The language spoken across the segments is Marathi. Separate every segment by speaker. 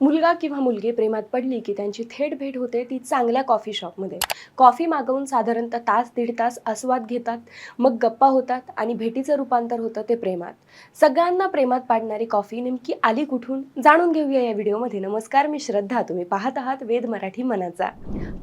Speaker 1: मुलगा किंवा मुलगी प्रेमात पडली की त्यांची थेट भेट होते ती चांगल्या कॉफी शॉपमध्ये कॉफी मागवून साधारणतः तास दीड तास आस्वाद घेतात मग गप्पा होतात आणि भेटीचं रूपांतर होतं ते प्रेमात. सगळ्यांना प्रेमात पाडणारी कॉफी नेमकी आली कुठून? जाणून घेऊया या व्हिडिओमध्ये. नमस्कार मी श्रद्धा. तुम्ही पाहत आहात वेद मराठी मनाचा.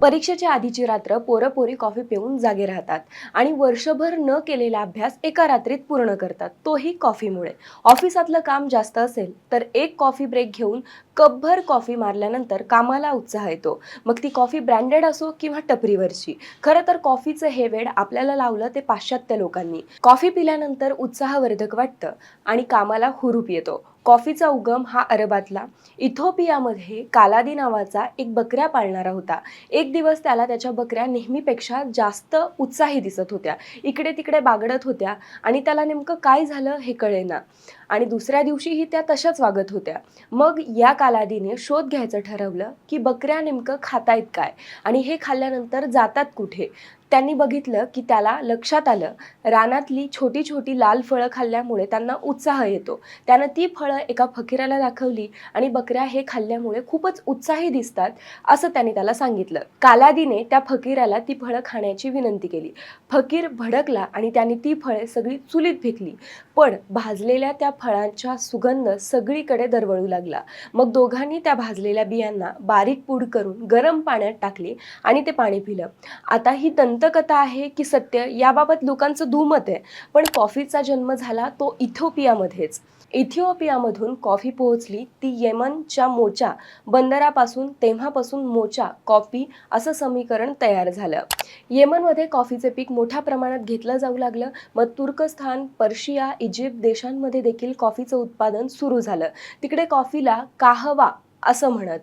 Speaker 1: परीक्षेच्या आधीची रात्र पोरं पोरी कॉफी पिऊन जागे राहतात आणि वर्षभर न केलेला अभ्यास एका रात्रीत पूर्ण करतात तोही कॉफीमुळे ऑफिसातलं काम जास्त असेल तर एक कॉफी ब्रेक घेऊन कपभर कॉफी मारल्यानंतर कामाला उत्साह येतो. मग ती कॉफी ब्रँडेड असो किंवा टपरीवरची. खरं तर कॉफीचं हे वेड आपल्याला लावलं ते पाश्चात्य लोकांनी. कॉफी पिल्यानंतर उत्साहवर्धक वाटतं आणि कामाला हुरूप येतो. कॉफीचा उगम हा अरबातला इथोपियामध्ये कालादी नावाचा एक बकऱ्या पाळणारा होता. एक दिवस त्याला त्याच्या बकऱ्या नेहमीपेक्षा जास्त उत्साही दिसत होत्या. इकडे तिकडे बागडत होत्या आणि त्याला नेमकं काय झालं हे कळेना. आणि दुसऱ्या दिवशीही त्या तशाच वागत होत्या. मग या कालादीने शोध घ्यायचं ठरवलं की बकऱ्या नेमकं खातायत काय? आणि हे खाल्ल्यानंतर जातात कुठे? त्यांनी बघितलं की त्याला लक्षात आलं. रानातली छोटी छोटी लाल फळं खाल्ल्यामुळे त्यांना उत्साह येतो. त्यानं ती फळं एका फकीराला दाखवली आणि बकऱ्या हे खाल्ल्यामुळे खूपच उत्साही दिसतात असं त्यांनी त्याला सांगितलं. कालादीने त्या फकीराला ती फळं खाण्याची विनंती केली. फकीर भडकला आणि त्याने ती फळे सगळी चुलीत फेकली. पण भाजलेल्या त्या फळांच्या सुगंध सगळीकडे दरवळू लागला. मग दोघांनी त्या भाजलेल्या बियांना बारीक पूड करून गरम पाण्यात टाकली आणि ते पाणी पिलं. आता ही दंतकथा आहे की सत्य याबाबत लोकांचं दुमत आहे. पण कॉफीचा जन्म झाला तो इथिओपियामध्येच. इथिओपियामधून कॉफी पोहोचली ती येमनच्या मोचा बंदरापासून तेव्हापासून मोचा कॉफी असं समीकरण तयार झालं. येमनमध्ये कॉफीचे पीक मोठ्या प्रमाणात घेतलं जाऊ लागलं. मग तुर्कस्थान पर्शिया इजिप्त देशांमध्ये देखील कॉफीचं उत्पादन सुरू झालं. तिकडे कॉफीला काहवा असं म्हणत.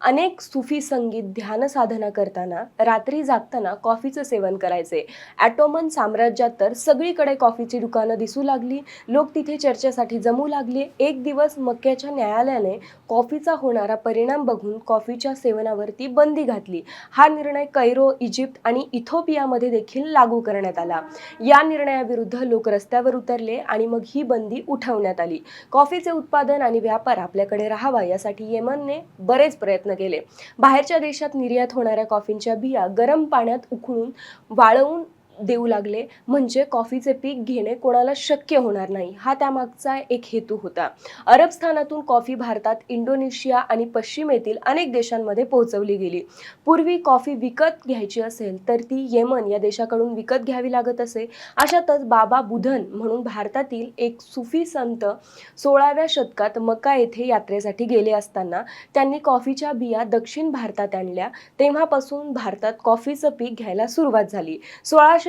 Speaker 1: अनेक सुफी संगीत ध्यान साधना करताना रात्री जागताना कॉफीचं सेवन करायचे. ॲटोमन साम्राज्यात तर सगळीकडे कॉफीची दुकानं दिसू लागली लोक तिथे चर्चेसाठी जमू लागले. एक दिवस मक्क्याच्या न्यायालयाने कॉफीचा होणारा परिणाम बघून कॉफीच्या सेवनावरती बंदी घातली. हा निर्णय कैरो इजिप्त आणि इथोपियामध्ये देखील लागू करण्यात आला. या निर्णयाविरुद्ध लोक रस्त्यावर उतरले आणि मग ही बंदी उठवण्यात आली. कॉफीचे उत्पादन आणि व्यापार आपल्याकडे राहावा यासाठी येमनने बरेच प्रयत्न केले. बाहेरच्या देशात निर्यात होणाऱ्या कॉफींच्या बिया गरम पाण्यात उकळून वाळवून देऊ लागले. म्हणजे कॉफीचे पीक घेणे कोणाला शक्य होणार नाही. हा त्यामागचा एक हेतू होता. अरब स्थानातून कॉफी भारतात इंडोनेशिया आणि पश्चिमेतील अनेक देशांमध्ये पोहोचवली गेली. पूर्वी कॉफी विकत घ्यायची असेल तर ती येमन या देशाकडून विकत घ्यावी लागत असे. अशातच बाबा बुधन म्हणून भारतातील एक सुफी संत सोळाव्या शतकात मक्का येथे यात्रेसाठी गेले असताना त्यांनी कॉफीच्या बिया दक्षिण भारतात आणल्या. तेव्हापासून भारतात कॉफीचं पीक घ्यायला सुरुवात झाली.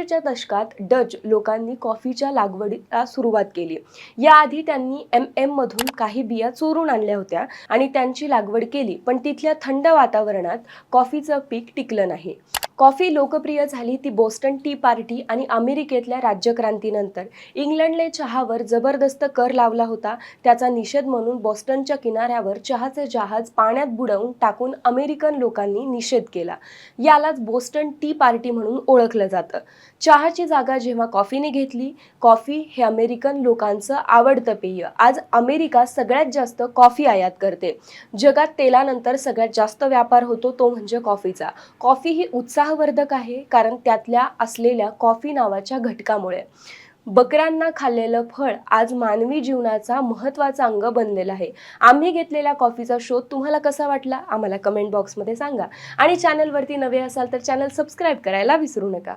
Speaker 1: अठराशेच्या दशकात डच लोकांनी कॉफीच्या लागवडीला सुरुवात केली. याआधी त्यांनी एम एम मधून काही बिया चोरून आणल्या होत्या आणि त्यांची लागवड केली पण तिथल्या थंड वातावरणात कॉफीचं पीक टिकलं नाही. कॉफी लोकप्रिय झाली ती बोस्टन टी पार्टी आणि अमेरिकेतल्या राज्यक्रांतीनंतर. इंग्लंडने चहावर जबरदस्त कर लावला होता. त्याचा निषेध म्हणून बॉस्टनच्या किनाऱ्यावर चहाचे जहाज पाण्यात बुडवून टाकून अमेरिकन लोकांनी निषेध केला. यालाच बोस्टन टी पार्टी म्हणून ओळखलं जातं. चहाची जागा जेव्हा कॉफीने घेतली कॉफी हे अमेरिकन लोकांचं आवडतं पेय. आज अमेरिका सगळ्यात जास्त कॉफी आयात करते. जगात तेलानंतर सगळ्यात जास्त व्यापार होतो तो म्हणजे कॉफीचा. कॉफी ही उत्साह उत्साहवर्धक आहे कारण त्यातल्या असलेल्या कॉफी नावाच्या घटकामुळे. बकऱ्यांना खाल्लेलं फळ आज मानवी जीवनाचा महत्त्वाचा अंग बनलेला आहे. आम्ही घेतलेल्या कॉफीचा शोध तुम्हाला कसा वाटला? आम्हाला कमेंट बॉक्समध्ये सांगा. आणि चॅनलवरती नवे असाल तर चॅनल सबस्क्राईब करायला विसरू नका.